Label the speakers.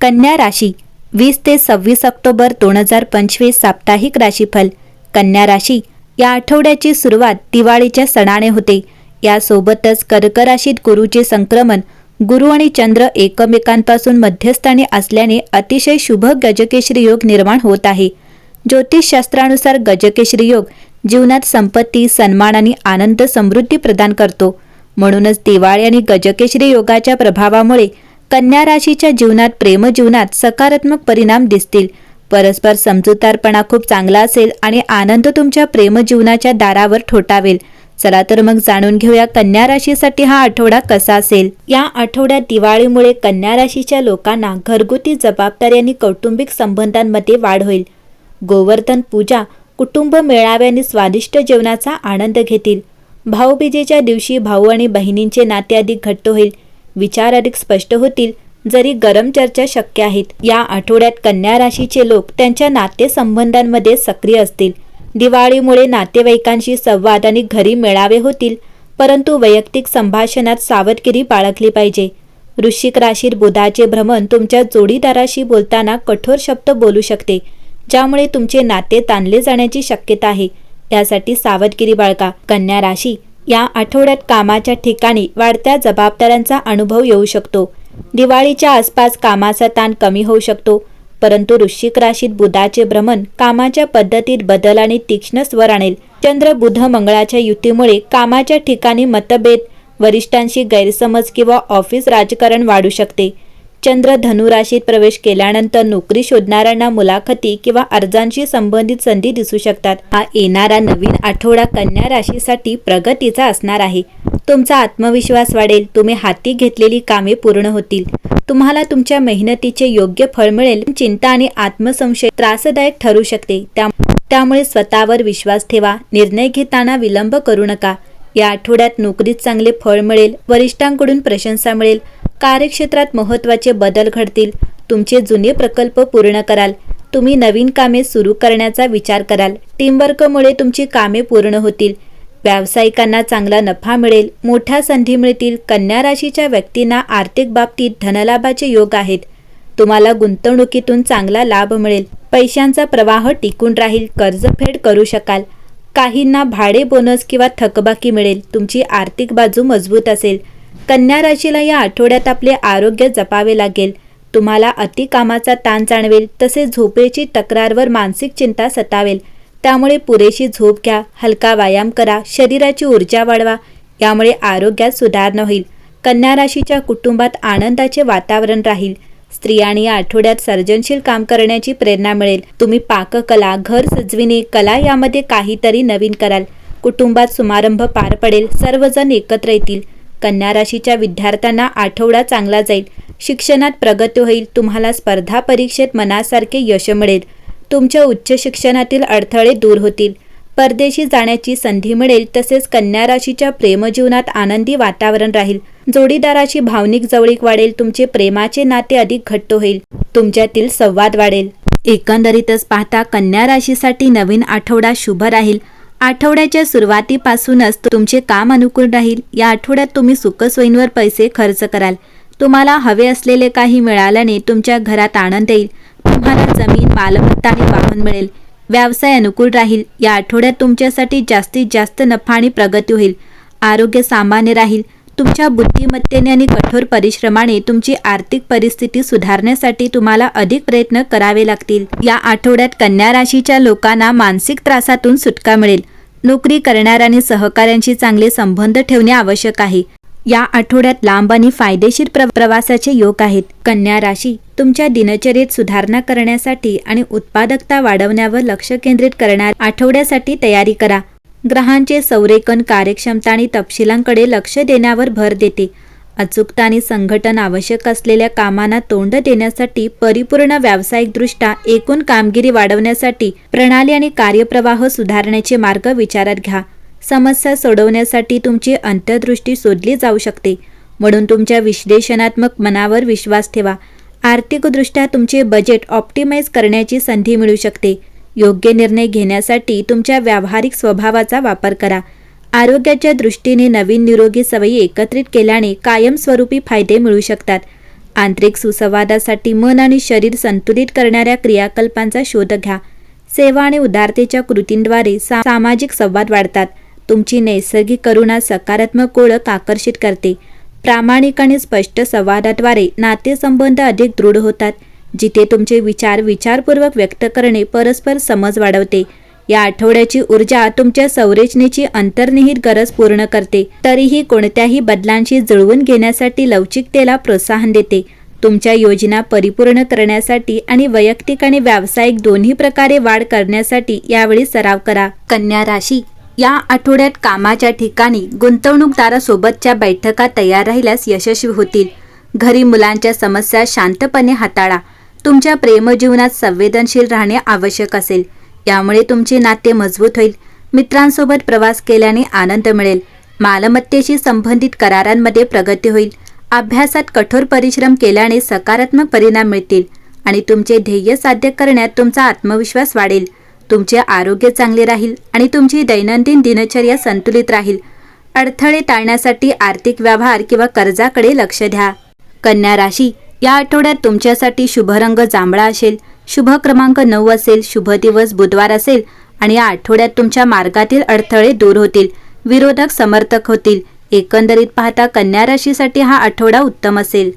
Speaker 1: कन्या राशी वीस ते सव्वीस ऑक्टोबर दोन हजार पंचवीस साप्ताहिक राशीफल. कन्या राशी या आठवड्याची सुरुवात दिवाळीच्या सणाने होते. यासोबतच कर्क राशीत गुरुचे संक्रमण गुरु आणि चंद्र एकमेकांपासून मध्यस्थानी असल्याने अतिशय शुभ गजकेश्री योग निर्माण होत आहे. ज्योतिषशास्त्रानुसार गजकेश्री योग जीवनात संपत्ती सन्मान आणि आनंद समृद्धी प्रदान करतो. म्हणूनच दिवाळी आणि गजकेश्री योगाच्या प्रभावामुळे कन्या राशीच्या जीवनात प्रेमजीवनात सकारात्मक परिणाम दिसतील. परस्पर समजूतदारपणा खूप चांगला असेल आणि आनंद तुमच्या प्रेमजीवनाच्या दारावर ठोठावेल. चला तर मग जाणून घेऊया कन्या राशीसाठी हा आठवडा कसा असेल. या आठवड्यात दिवाळीमुळे कन्या राशीच्या लोकांना घरगुती जबाबदारी आणि कौटुंबिक संबंधांमध्ये वाढ होईल. गोवर्धन पूजा कुटुंब मेळावे आणि स्वादिष्ट जेवणाचा आनंद घेतील. भाऊबीजेच्या दिवशी भाऊ आणि बहिणींचे नाते अधिक घट्ट होईल. विचार अधिक स्पष्ट होतील जरी गरम चर्चा शक्य आहेत. या आठवड्यात कन्या राशीचे लोक त्यांच्या नातेसंबंधांमध्ये सक्रिय असतील. दिवाळीमुळे नातेवाईकांशी संवाद आणि घरी मेळावे होतील परंतु वैयक्तिक संभाषणात सावधगिरी बाळगली पाहिजे. वृश्चिक राशीत बुधाचे भ्रमण तुमच्या जोडीदाराशी बोलताना कठोर शब्द बोलू शकते ज्यामुळे तुमचे नाते ताणले जाण्याची शक्यता आहे. यासाठी सावधगिरी बाळगा. कन्या राशी या आठवड्यात कामाच्या ठिकाणी वाढत्या जबाबदाऱ्यांचा अनुभव येऊ शकतो. दिवाळीच्या आसपास कामाचा ताण कमी होऊ शकतो परंतु वृश्चिक राशीत बुधाचे भ्रमण कामाच्या पद्धतीत बदल आणि तीक्ष्ण स्वर आणेल. चंद्र बुध मंगळाच्या युतीमुळे कामाच्या ठिकाणी मतभेद वरिष्ठांशी गैरसमज किंवा ऑफिस राजकारण वाढू शकते. चंद्र धनुराशीत प्रवेश केल्यानंतर नोकरी शोधणाऱ्यांना मुलाखती किंवा अर्जांशी संबंधित संधी दिसू शकतात. हा येणारा नवीन आठवडा कन्या राशीसाठी प्रगतीचा असणार आहे. तुमचा आत्मविश्वास वाढेल. तुम्ही हाती घेतलेली कामे पूर्ण होतील. तुम्हाला तुमच्या मेहनतीचे योग्य फळ मिळेल. चिंता आणि आत्मसंशय त्रासदायक ठरू शकते. त्या त्यामुळे स्वतःवर विश्वास ठेवा. निर्णय घेताना विलंब करू नका. या आठवड्यात नोकरीत चांगले फळ मिळेल वरिष्ठांकडून प्रशंसा मिळेल कार्यक्षेत्रात महत्त्वाचे बदल घडतील तुमचे जुने प्रकल्प पूर्ण कराल तुम्ही नवीन कामे सुरू करण्याचा विचार कराल टीमवर्कमुळे तुमची कामे पूर्ण होतील व्यावसायिकांना चांगला नफा मिळेल मोठ्या संधी मिळतील कन्या राशीच्या व्यक्तींना आर्थिक बाबतीत धनलाभाचे योग आहेत तुम्हाला गुंतवणुकीतून चांगला लाभ मिळेल पैशांचा प्रवाह टिकून राहील कर्जफेड करू शकाल काहींना भाडे बोनस किंवा थकबाकी मिळेल. तुमची आर्थिक बाजू मजबूत असेल. कन्या राशीला या आठवड्यात आपले आरोग्य जपावे लागेल. तुम्हाला अतिकामाचा ताण जाणवेल तसेच झोपेची तक्रारवर मानसिक चिंता सतावेल. त्यामुळे पुरेशी झोप घ्या हलका व्यायाम करा शरीराची ऊर्जा वाढवा यामुळे आरोग्यात सुधारणा होईल. कन्या राशीच्या कुटुंबात आनंदाचे वातावरण राहील. स्त्रियांनी या आठवड्यात सर्जनशील काम करण्याची प्रेरणा मिळेल. तुम्ही पाककला घर सजविणे कला यामध्ये काहीतरी नवीन कराल. कुटुंबात समारंभ पार पडेल सर्वजण एकत्र येतील. कन्या राशीच्या विद्यार्थ्यांना आठवडा चांगला जाईल. शिक्षणात प्रगती होईल तुम्हाला स्पर्धा परीक्षेत मनासारखे यश मिळेल. तुमच्या उच्च शिक्षणातील अडथळे दूर होतील. परदेशी जाण्याची संधी मिळेल तसेच कन्या राशीच्या प्रेमजीवनात आनंदी वातावरण राहील. जोडीदाराची भावनिक जवळीक वाढेल तुमचे प्रेमाचे नाते अधिक घट्ट होईल तुमच्यातील संवाद वाढेल. एकंदरीतच पाहता कन्या राशीसाठी नवीन आठवडा शुभ राहील. आठवड्याच्या सुरुवातीपासूनच तुमचे काम अनुकूल राहील. या आठवड्यात तुम्ही सुखसोयींवर पैसे खर्च कराल. तुम्हाला हवे असलेले काही मिळाल्याने तुमच्या घरात आनंद येईल. तुम्हाला जमीन मालमत्ता आणि वाहन मिळेल. व्यवसाय अनुकूल राहील. या आठवड्यात तुमच्यासाठी जास्तीत जास्त नफा आणि प्रगती होईल. आरोग्य सामान्य राहील. तुमच्या बुद्धिमत्तेने आणि कठोर परिश्रमाने तुमची आर्थिक परिस्थिती सुधारण्यासाठी तुम्हाला अधिक प्रयत्न करावे लागतील. या आठवड्यात कन्या राशीच्या लोकांना मानसिक त्रासातून सुटका मिळेल. नोकरी करणाऱ्यांनी सहकाऱ्यांशी चांगले संबंध ठेवणे आवश्यक आहे. या आठवड्यात लांब आणि फायदेशीर प्र प्रवासाचे योग आहेत. कन्या राशी तुमच्या दिनचर्येत सुधारणा करण्यासाठी आणि उत्पादकता वाढवण्यावर लक्ष केंद्रित करणार आठवड्यासाठी तयारी करा. ग्रहांचे संरेखन कार्यक्षमता आणि तपशिलांकडे लक्ष देण्यावर भर देते. अचूकता आणि संघटन आवश्यक असलेल्या कामांना तोंड देण्यासाठी परिपूर्ण व्यावसायिकदृष्ट्या एकूण कामगिरी वाढवण्यासाठी प्रणाली आणि कार्यप्रवाह सुधारण्याचे मार्ग विचारात घ्या. समस्या सोडवण्यासाठी तुमची अंतर्दृष्टी शोधली जाऊ शकते. म्हणून तुमच्या विश्लेषणात्मक मनावर विश्वास ठेवा. आर्थिकदृष्ट्या तुमचे बजेट ऑप्टिमाइज करण्याची संधी मिळू शकते. योग्य निर्णय घेण्यासाठी तुमच्या व्यावहारिक स्वभावाचा वापर करा. आरोग्याच्या दृष्टीने नवीन निरोगी सवयी एकत्रित केल्याने कायमस्वरूपी फायदे मिळू शकतात. आंतरिक सुसंवादासाठी मन आणि शरीर संतुलित करणाऱ्या क्रियाकल्पांचा शोध घ्या. सेवा आणि उदारतेच्या कृतींद्वारे सा सामाजिक संवाद वाढतात. तुमची नैसर्गिक करुणा सकारात्मक ओळख आकर्षित करते. प्रामाणिक आणि स्पष्ट संवादाद्वारे नातेसंबंध अधिक दृढ होतात जिथे तुमचे विचार विचारपूर्वक व्यक्त करणे परस्पर समज वाढवते. या आठवड्याची ऊर्जा तुमच्या संरचनेची अंतर्निहित गरज पूर्ण करते. तरीही कोणत्याही बदलांशी जुळवून घेण्यासाठी लवचिकतेला प्रोत्साहन देते. तुमच्या योजना परिपूर्ण करण्यासाठी आणि वैयक्तिक आणि व्यावसायिक दोन्ही प्रकारे वाढ करण्यासाठी यावेळी सराव करा. कन्या राशी या आठवड्यात कामाच्या ठिकाणी गुंतवणूकदारासोबतच्या बैठका तयार राहिल्यास यशस्वी होतील. घरी मुलांच्या समस्या शांतपणे हाताळा. तुमच्या प्रेमजीवनात संवेदनशील राहणे आवश्यक असेल. यामुळे तुमचे नाते मजबूत होईल. मित्रांसोबत प्रवास केल्याने आनंद मिळेल. मालमत्तेशी संबंधित करारांमध्ये प्रगती होईल. अभ्यासात कठोर परिश्रम केल्याने सकारात्मक परिणाम मिळतील आणि तुमचे ध्येय साध्य करण्यात तुमचा आत्मविश्वास वाढेल. तुमचे आरोग्य चांगले राहील आणि तुमची दैनंदिन दिनचर्या संतुलित राहील. अडथळे टाळण्यासाठी आर्थिक व्यवहार किंवा कर्जाकडे लक्ष द्या. कन्या राशी या आठवड्यात तुमच्यासाठी शुभ रंग जांभळा असेल शुभ क्रमांक नऊ असेल शुभ दिवस बुधवार असेल आणि या आठवड्यात तुमच्या मार्गातील अडथळे दूर होतील विरोधक समर्थक होतील. एकंदरीत पाहता कन्या राशीसाठी हा आठवडा उत्तम असेल.